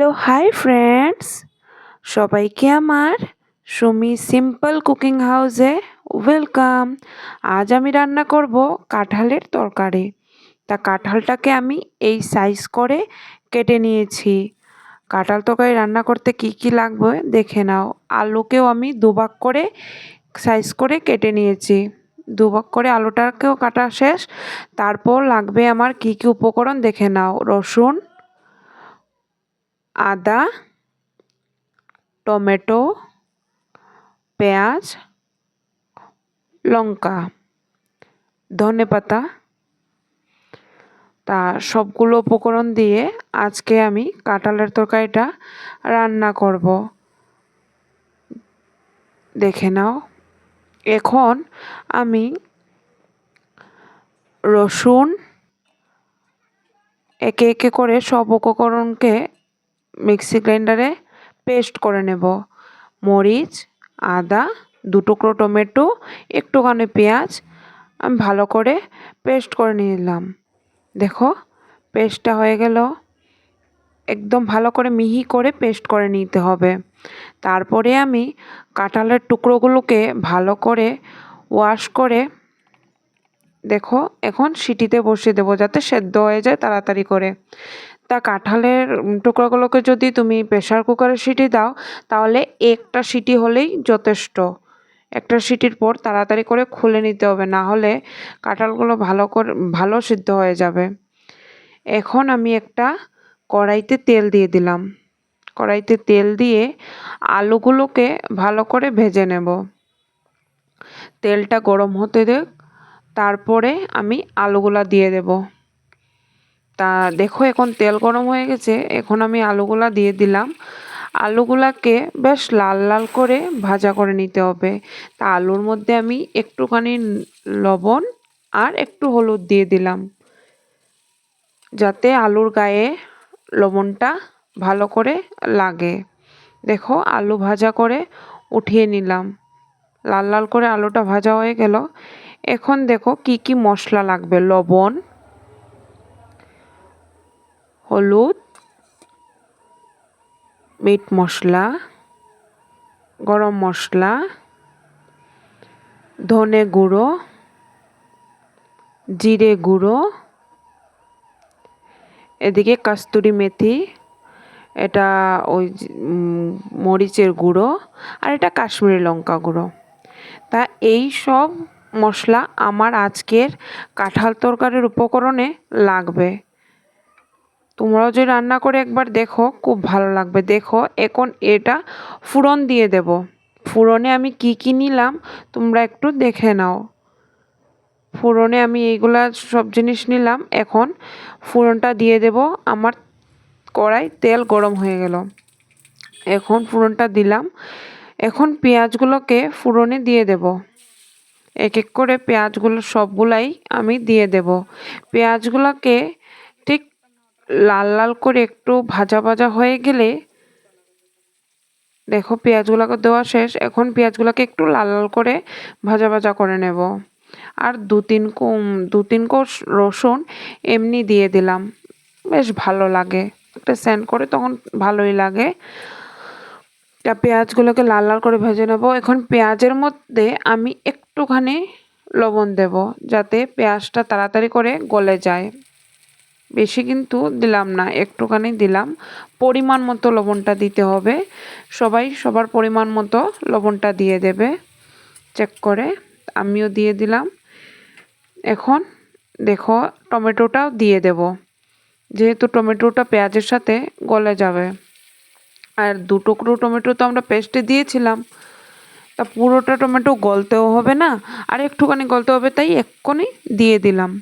Hello, high friends. সবাইকে আমার Sumi simple cooking হাউসে ওয়েলকাম। আজ আমি রান্না করব কাঁঠালের তরকারি। তা কাঁঠালটাকে আমি এই সাইজ করে কেটে নিয়েছি। কাঁঠাল তরকারি রান্না করতে কি কি লাগবে দেখে নাও। আলুকেও আমি দুভাগ করে সাইজ করে কেটে নিয়েছি। দুভাগ করে আলুটাকেও কাটা শেষ। তারপর লাগবে আমার কি কি উপকরণ দেখে নাও। রসুন আদা, টমেটো, পেঁয়াজ, লঙ্কা, ধনে পাতা। তা সবগুলো উপকরণ দিয়ে আজকে আমি কাঁঠালের তরকারিটা রান্না করব। দেখে নাও। এখন আমি রসুন একে একে করে সব উপকরণকে মিক্সি গ্রাইন্ডারে পেস্ট করে নেব। মরিচ, আদা দু টুকরো টমেটো, একটুখানি পেঁয়াজ, আমি ভালো করে পেস্ট করে নিলাম। দেখো, পেস্টটা হয়ে গেল। একদম ভালো করে মিহি করে পেস্ট করে নিতে হবে। তারপরে আমি কাঁঠালের টুকরোগুলোকে ভালো করে ওয়াশ করে, দেখো, এখন সিটিতে বসিয়ে দেবো যাতে সেদ্ধ হয়ে যায় তাড়াতাড়ি করে। তা কাঁঠালের টুকরাগুলোকে যদি তুমি প্রেশার কুকারে সিটি দাও, তাহলে একটা সিটি হলেই যথেষ্ট। একটা সিটির পর তাড়াতাড়ি করে খুলে নিতে হবে, না হলে কাঁঠালগুলো ভালো করে, ভালো সিদ্ধ হয়ে যাবে। এখন আমি একটা কড়াইতে তেল দিয়ে দিলাম। কড়াইতে তেল দিয়ে আলুগুলোকে ভালো করে ভেজে নেব। তেলটা গরম হতে দেখ, তারপরে আমি আলুগুলা দিয়ে দেব। তা দেখো, এখন তেল গরম হয়ে গেছে। এখন আমি আলুগুলা দিয়ে দিলাম। আলুগুলাকে বেশ লাল লাল করে ভাজা করে নিতে হবে। তা আলুর মধ্যে আমি একটুখানি লবণ আর একটু হলুদ দিয়ে দিলাম। যাতে আলুর গায়ে লবণটা ভালো করে লাগে। দেখো, আলু ভাজা করে উঠিয়ে নিলাম। লাল লাল করে আলুটা ভাজা হয়ে গেল। এখন দেখো, কি কি মশলা লাগবে? লবণ হলুদ, মিট মশলা, গরম মশলা, ধনে গুঁড়ো, জিরে গুঁড়ো, এদিকে কাস্তুরি মেথি, এটা ওই মরিচের গুঁড়ো আর এটা কাশ্মীরি লঙ্কা গুঁড়ো। তা এই সব মশলা আমার আজকের কাঁঠাল তরকারির উপকরণে লাগবে। তোমরাও যদি রান্না করে একবার দেখো, খুব ভালো লাগবে। দেখো, এখন এটা ফুরন দিয়ে দেব। ফুরনে আমি কি কি নিলাম, তোমরা একটু দেখে নাও। ফুরনে আমি এইগুলা সব জিনিস নিলাম। এখন ফুরনটা দিয়ে দেব। আমার কড়াই তেল গরম হয়ে গেল। এখন ফুরনটা দিলাম। এখন পেঁয়াজগুলোকে ফুরনে দিয়ে দেব। এক এক করে পেঁয়াজগুলো সবগুলাই আমি দিয়ে দেব। পেঁয়াজগুলোকে লাল লাল করে একটু ভাজা ভাজা হয়ে গেলে, দেখো পেঁয়াজগুলোকে দেওয়া শেষ, এখন পেঁয়াজগুলোকে একটু লাল লাল করে ভাজা ভাজা করে নেব। আর দু তিন কম, দু তিন কোষ রসুন এমনি দিয়ে দিলাম, বেশ ভালো লাগে। একটা স্যান্ড করে তখন ভালোই লাগে। তা পেঁয়াজগুলোকে লাল লাল করে ভেজে নেব। এখন পেঁয়াজের মধ্যে আমি একটুখানি লবণ দেব, যাতে পেঁয়াজটা তাড়াতাড়ি করে গলে যায়। বেশি কিন্তু দিলাম না, একটুখানি দিলাম। পরিমাণ মতো লবণটা দিতে হবে। সবাই সবার পরিমাণ মতো লবণটা দিয়ে দেবে চেক করে। আমিও দিয়ে দিলাম। এখন দেখো টমেটোটাও দিয়ে দেব। যেহেতু টমেটোটা পেঁয়াজের সাথে গলে যাবে। আর দু টুকরো টমেটো তো আমরা পেস্টে দিয়েছিলাম। তা পুরোটা টমেটো গলতেও হবে না। আর একটুখানি গলতে হবে, তাই এক্ষুনি দিয়ে দিলাম।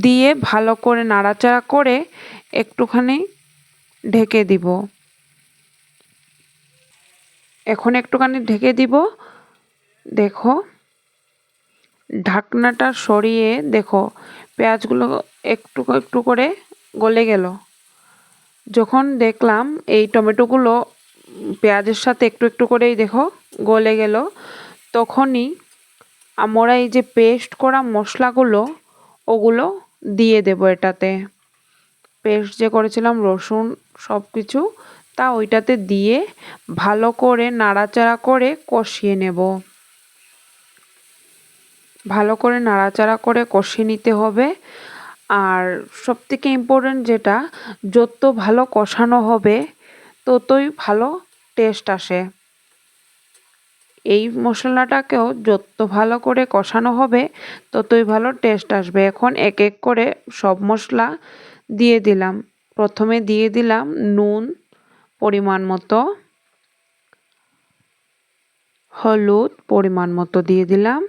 দিয়ে ভালো করে নাড়াচাড়া করে একটুখানি ঢেকে দিব। এখন একটুখানি ঢেকে দিব। দেখো, ঢাকনাটা সরিয়ে দেখো, পেঁয়াজগুলো একটু একটু করে গলে গেল। যখন দেখলাম এই টমেটোগুলো পেঁয়াজের সাথে একটু একটু করেই দেখো গলে গেল, তখনই আমরা এই যে পেস্ট করা মশলাগুলো, ওগুলো দিয়ে দেব এটাতে। পেস্ট যে করেছিলাম, রসুন সব কিছু তা ওইটাতে দিয়ে ভালো করে নাড়াচাড়া করে কষিয়ে নেব। ভালো করে নাড়াচাড়া করে কষিয়ে নিতে হবে। আর সবথেকে ইম্পর্টেন্ট যেটা, যত ভালো কষানো হবে, ততই ভালো টেস্ট আসে। এই মশলাটাকেও যত ভালো করে কষানো হবে, ততই ভালো টেস্ট আসবে। এখন এক এক করে সব মশলা দিয়ে দিলাম। প্রথমে দিয়ে দিলাম নুন পরিমাণ মতো, হলুদ পরিমাণ মতো দিয়ে দিলাম।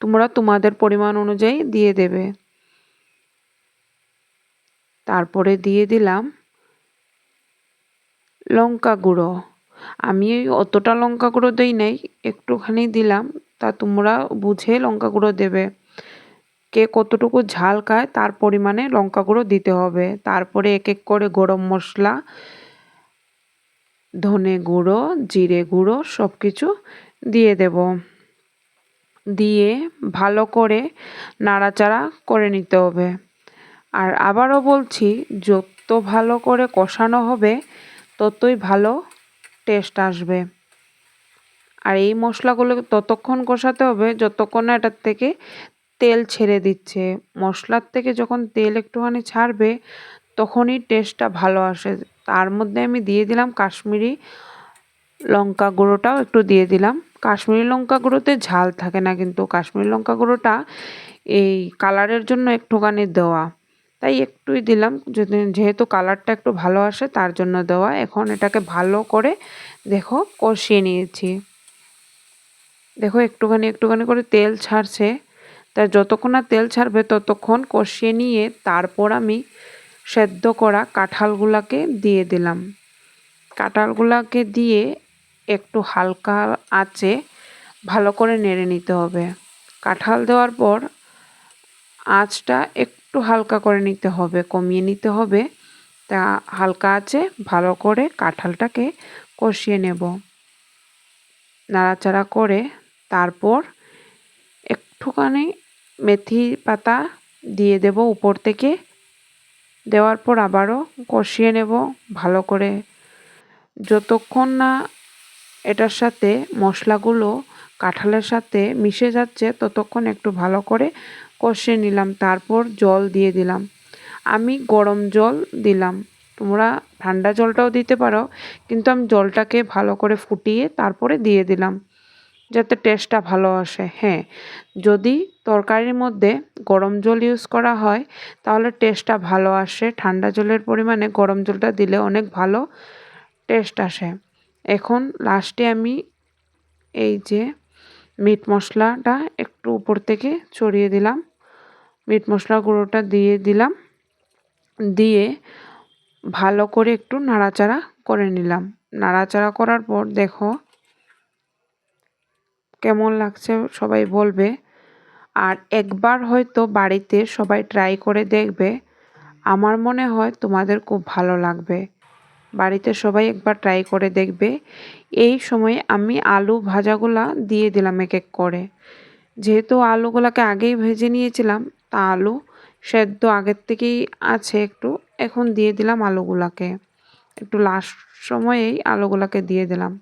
তোমরা তোমাদের পরিমাণ অনুযায়ী দিয়ে দেবে। তারপরে দিয়ে দিলাম লঙ্কা গুঁড়ো। আমি অতটা লঙ্কা গুঁড়ো দিই নাই, একটুখানি দিলাম, তা তোমরা বুঝে লঙ্কা গুঁড়ো দেবে। কে কতটুকু ঝাল খায়, তার পরিমাণে লঙ্কা গুঁড়ো দিতে হবে। তারপরে এক এক করে গরম মশলা, ধনে গুঁড়ো, জিরে গুঁড়ো সব কিছু দিয়ে দেব। দিয়ে ভালো করে নাড়াচাড়া করে নিতে হবে। আর আবারও বলছি, যত ভালো করে কষানো হবে, ততই ভালো টেস্ট আসবে। আর এই মশলাগুলো ততক্ষণ কষাতে হবে যতক্ষণ না এটার থেকে তেল ছেড়ে দিচ্ছে। মশলার থেকে যখন তেল একটুখানি ছাড়বে তখনই টেস্টটা ভালো আসে। তার মধ্যে আমি দিয়ে দিলাম কাশ্মীরি লঙ্কা গুঁড়োটাও একটু দিয়ে দিলাম। কাশ্মীরি লঙ্কা গুঁড়োতে ঝাল থাকে না কিন্তু কাশ্মীরি লঙ্কা গুঁড়োটা এই কালারের জন্য একটুখানি দেওয়া। তাই একটুই দিলাম। যেহেতু কালারটা একটু ভালো আসে তার জন্য দেওয়া। এখন এটাকে ভালো করে দেখো কষিয়ে নিয়েছি। দেখো একটুখানি একটুখানি করে তেল ছাড়ছে। তা যতক্ষণ না তেল ছাড়বে ততক্ষণ কষিয়ে নিয়ে তারপর আমি সেদ্ধ করা কাঁঠালগুলাকে দিয়ে দিলাম। কাঁঠালগুলাকে দিয়ে একটু হালকা আঁচে ভালো করে নেড়ে নিতে হবে। কাঁঠাল দেওয়ার পর আঁচটা একটু হালকা করে নিতে হবে, কমিয়ে নিতে হবে। তা হালকা আছে, ভালো করে কাঁঠালটাকে কষিয়ে নেব। নাড়াচাড়া করে তারপর একটুখানি মেথি পাতা দিয়ে দেব উপর থেকে। দেওয়ার পর আবারও কষিয়ে নেব ভালো করে। যতক্ষণ না এটার সাথে মশলাগুলো কাঁঠালের সাথে মিশে যাচ্ছে, ততক্ষণ একটু ভালো করে কষিয়ে নিলাম, তারপর জল দিয়ে দিলাম। আমি গরম জল দিলাম। তোমরা ঠান্ডা জলটাও দিতে পারো, কিন্তু আমি জলটাকে ভালো করে ফুটিয়ে তারপরে দিয়ে দিলাম, যাতে টেস্টটা ভালো আসে। হ্যাঁ যদি তরকারির মধ্যে গরম জল ইউজ করা হয়, তাহলে টেস্টটা ভালো আসে। ঠান্ডা জলের পরিমাণে গরম জলটা দিলে অনেক ভালো টেস্ট আসে। এখন লাস্টে আমি এই যে মিট মশলাটা একটু উপর থেকে ছড়িয়ে দিলাম। মিট মশলা গুঁড়োটা দিয়ে দিলাম। দিয়ে ভালো করে একটু নাড়াচাড়া করে নিলাম। নাড়াচাড়া করার পর দেখো কেমন লাগছে সবাই বলবে। আর একবার হয়তো বাড়িতে সবাই ট্রাই করে দেখবে। আমার মনে হয় তোমাদের খুব ভালো লাগবে। বাড়িতে সবাই একবার ট্রাই করে দেখবে। এই সময় আমি আলু ভাজাগুলা দিয়ে দিলাম এক এক করে। যেহেতু আলুগুলাকে আগেই ভেজে নিয়েছিলাম তা আলু সেদ্ধ আগের থেকেই আছে একটু। এখন দিয়ে দিলাম আলুগুলাকে। একটু লাস্ট সময়েই আলুগুলাকে দিয়ে দিলাম।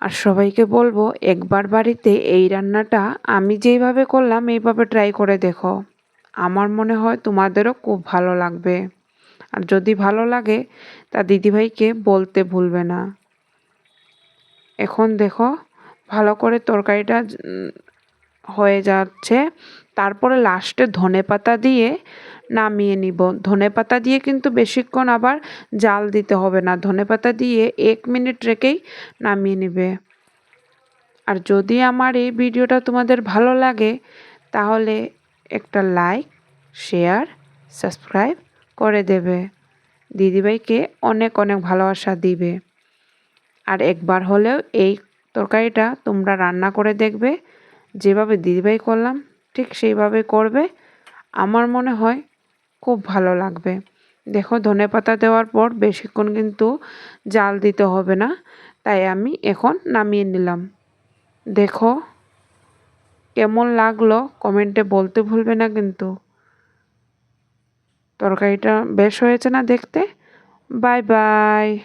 আর সবাইকে বলব, একবার বাড়িতে এই রান্নাটা আমি যেইভাবে করলাম, এইভাবে ট্রাই করে দেখো। আমার মনে হয় তোমাদেরও খুব ভালো লাগবে। আর যদি ভালো লাগে, তা দিদিভাইকে বলতে ভুলবে না। এখন দেখো, ভালো করে তরকারিটা হয়ে যাচ্ছে। তারপরে লাস্টে ধনে পাতা দিয়ে নামিয়ে নিব। ধনে পাতা দিয়ে কিন্তু বেশিক্ষণ আবার জাল দিতে হবে না। ধনে পাতা দিয়ে এক মিনিট রেখেই নামিয়ে নেবে। আর যদি আমার এই ভিডিওটা তোমাদের ভালো লাগে, তাহলে একটা লাইক, শেয়ার, সাবস্ক্রাইব করে দেবে। দিদিভাইকে অনেক অনেক ভালোবাসা দিবে। আর একবার হলেও এই তরকারিটা তোমরা রান্না করে দেখবে। যেভাবে দিদিভাই করলাম ঠিক সেইভাবে করবে। আমার মনে হয় খুব ভালো লাগবে। দেখো, ধনে পাতা দেওয়ার পর বেশিক্ষণ কিন্তু জাল দিতে হবে না। তাই আমি এখন নামিয়ে নিলাম। দেখো, কেমন লাগল কমেন্টে বলতে ভুলবে না কিন্তু। তরকারিটা বেশ হয়েছে না দেখতে? Bye bye.